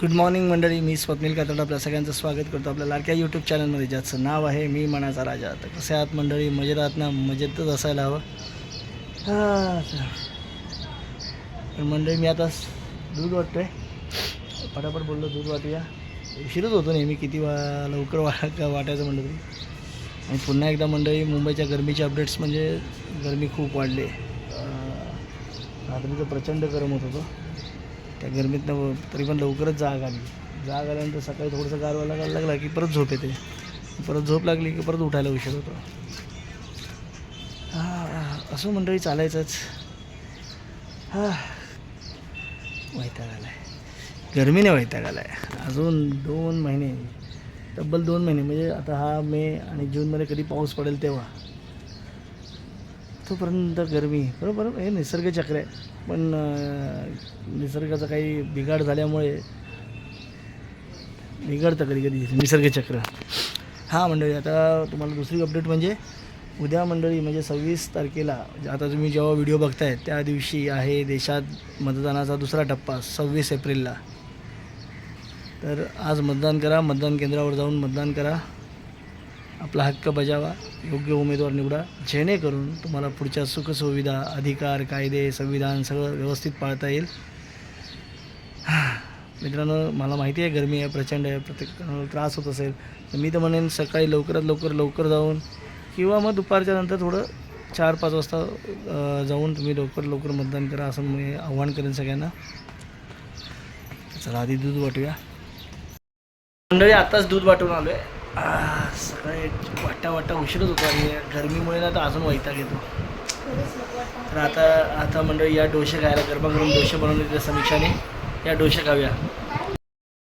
Good morning मंडळी. मी स्वप्नील कातड आपल्या सगळ्यांचं स्वागत करतो आपल्या लाडक्या यूट्यूब चॅनलमध्ये ज्याचं नाव आहे मी मनाचा राजा. तर कसे आहात मंडळी? मजेत आहात ना? मजेतच असायला हवं. तर मंडळी मी आता दूध वाटतोय. फटाफट बोललो दूध वाटूया. उशीरच होतो नेहमी किती वा लवकर वा का वाटायचं म्हणलं तरी. आणि पुन्हा एकदा मंडळी मुंबईच्या गरमीचे अपडेट्स म्हणजे गरमी खूप वाढली. रात्रीचं प्रचंड गरम होत होतं. त्या गरमीतनं तरी पण लवकरच जाग आली. जाग आल्यानंतर सकाळी थोडंसं गारवा लागायला लागला की परत झोप येते. परत झोप लागली की परत उठायला उशीर होतो. हां असं मंडळी चालायचंच. हां. वैताग आला आहे गरमीने वैताग आला आहे अजून दोन महिने तब्बल दोन महिने. म्हणजे आता हा मे आणि जूनमध्ये कधी पाऊस पडेल तेव्हा. तोपर्यंत गरमी बरोबर? हे निसर्ग चक्र आहे. पण निसर्गाचा काही बिघाड झाल्यामुळे बिघडतं कधी कधी निसर्ग चक्र. हां मंडळी आता तुम्हाला दुसरी अपडेट म्हणजे उद्या मंडळी म्हणजे सव्वीस तारखेला म्हणजे आता तुम्ही जेव्हा व्हिडिओ बघताय त्या दिवशी आहे देशात मतदानाचा दुसरा टप्पा सव्वीस एप्रिलला. तर आज मतदान करा मतदान केंद्रावर जाऊन मतदान करा. आपला हक्क बजावा योग्य उमेदवार निवडा जेणेकरून तुम्हाला पुढच्या सुखसुविधा अधिकार कायदे संविधान सगळं व्यवस्थित पाळता येईल. मित्रांनो मला माहिती आहे गरमी आहे प्रचंड आहे प्रत्येक त्रास होत असेल. तर मी तर म्हणेन सकाळी लवकरात लवकर लवकर जाऊन किंवा मग दुपारच्या नंतर थोडं चार पाच वाजता जाऊन तुम्ही लवकर लवकर मतदान करा असं मी आव्हान करेन सगळ्यांना. चला आधी दूध वाटूया. मंडळी आत्ताच दूध वाटून आलो आहे सकाळी वाटा वाटा उशीरच होतो आणि गरमीमुळे ना तर अजून वैताग येतो. तर आता आता मंडळी या डोसे खायला गरमागरम डोसे बनवले त्या समीक्षाने. या डोसे खाऊया.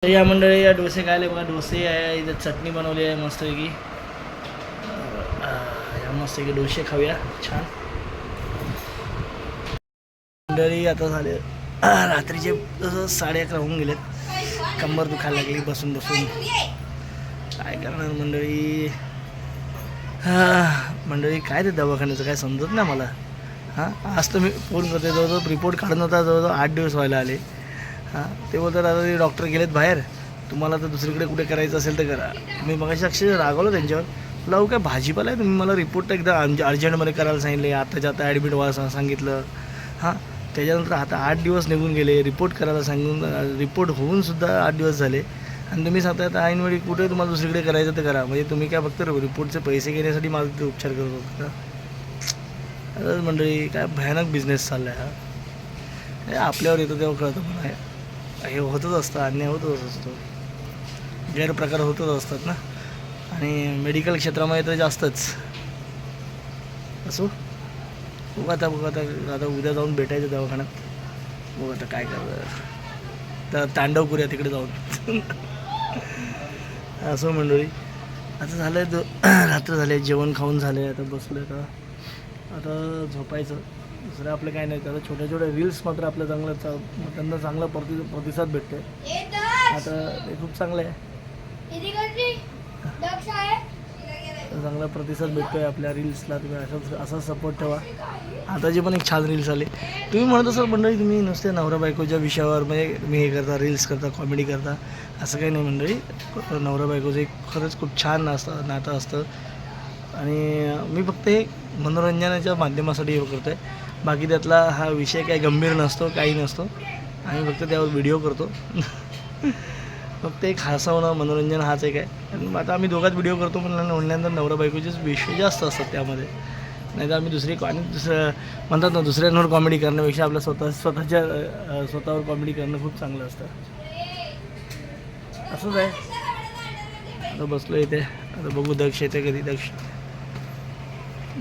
तर या मंडळी या डोसे खायला बघा डोसे आहे इथं चटणी बनवली आहे मस्तपैकी. या मस्तपैकी डोसे खाऊया. छान. मंडळी आता झाले रात्रीचे साडे अकरा होऊन गेलेत. कंबर दुखायला लागली बसून बसून. काय करणार मंडळी? हां मंडळी काय ते दवाखान्याचं काय समजत नाही मला. हां आज तर मी फोन करते जवळजवळ रिपोर्ट काढून होता जवळजवळ आठ दिवस व्हायला आले. हां ते बोलतात आता ते डॉक्टर गेलेत बाहेर. तुम्हाला तर दुसरीकडे कुठे करायचं असेल तर करा. मी मगाशी अक्षरशः रागवलो त्यांच्यावर. लावू हो काय भाजीपाला आहे? तुम्ही मला रिपोर्ट एकदा अर्जंटमध्ये करायला सांगितले आताच्या आता ॲडमिट व्हा सांगितलं. हां त्याच्यानंतर आता आठ दिवस निघून गेले रिपोर्ट करायला सांगून रिपोर्ट होऊन सुद्धा आठ दिवस झाले. आणि तुम्ही सांगता आता ऐनवेळी कुठे तुम्हाला दुसरीकडे करायचं तर करा. म्हणजे तुम्ही काय फक्त रिपोर्टचे पैसे घेण्यासाठी माझा तिथे उपचार करत होता का? मंडळी काय भयानक बिझनेस चालला आहे हा आपल्यावर येतो तेव्हा कळतं पण हे- होतच असतं अन्याय होतच असतो. गैरप्रकार होतच असतात ना. आणि मेडिकल क्षेत्रामध्ये तर जास्तच. असो. बघू आता बघू आता आता उद्या जाऊन भेटायचं दवाखान्यात. बघू आता काय करतं तर तांडव करूया तिकडे जाऊन. असं मंडळी. आता झालं दो रात्र झाले जेवण खाऊन झाले आता बसलो आता. आता झोपायचं. दुसरं आपलं काय नाही आता छोट्या छोट्या रील्स मात्र आपल्या चांगलं चा त्यांना चांगला प्रति प्रतिसाद भेटतो आता ते खूप चांगलं आहे? चांगला प्रतिसाद भेटतोय आपल्या रील्सला तुम्ही असाच असा सपोर्ट ठेवा. आताचे पण एक छान रील्स आले. तुम्ही म्हणत असाल मंडळी तुम्ही नुसते नवरा बायकोच्या विषयावर म्हणजे तुम्ही हे करता रील्स करता कॉमेडी करता. असं काही नाही मंडळी. नवरा बायकोचं एक खरंच खूप छान असतं नातं असतं. आणि मी फक्त हे मनोरंजनाच्या माध्यमासाठी हे करतो आहे बाकी त्यातला हा विषय काही गंभीर नसतो काही नसतो. आम्ही फक्त त्यावर व्हिडिओ करतो. फक्त एक हसवणं मनोरंजन हाच एक आहे. आता आम्ही दोघात व्हिडिओ करतो म्हणलं म्हणल्यानंतर नवरा बायकोचेच विषय जास्त असतात त्यामध्ये. नाही तर आम्ही दुसरी आणि दुसरं म्हणतात ना दुसऱ्यांवर कॉमेडी करण्यापेक्षा आपल्या स्वतः स्वतःच्या स्वतःवर कॉमेडी करणं खूप चांगलं असतं. असंच आहे. आता बसलो इथे. आता बघू दक्ष येते कधी दक्ष.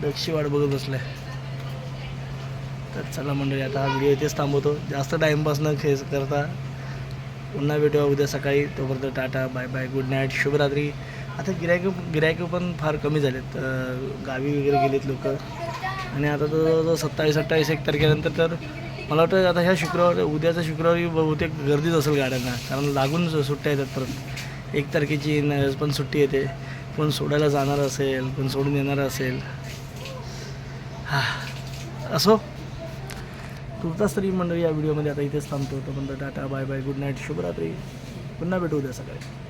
दक्षी वाट बघत बसलं तर चला मंडळी आता हा व्हिडिओ इथेच थांबवतो. जास्त टाईमपास न खेस करता. पुन्हा भेटूया उद्या सकाळी. तोपर्यंत tata bye bye good night शुभरात्री. आता गिरायक गिरायक पण फार कमी झालेत. गावी वगैरे गेलेत लोक. आणि आता तर सत्तावीस अठ्ठावीस एक तारखेनंतर तर मला वाटतं आता ह्या शुक्रवार उद्याच्या शुक्रवारी बहुतेक गर्दीच असेल गाड्यांना. कारण लागून सुट्ट्या येतात परत. एक तारखेची पण सुट्टी येते. कोण सोडायला जाणार असेल कोण सोडून येणार असेल. हा. असो. तुर्तास तरी मंडळी या व्हिडिओमध्ये आता इथेच थांबतो. तोपर्यंत tata bye bye good night शुभरात्री. पुन्हा भेटू उद्या सकाळी.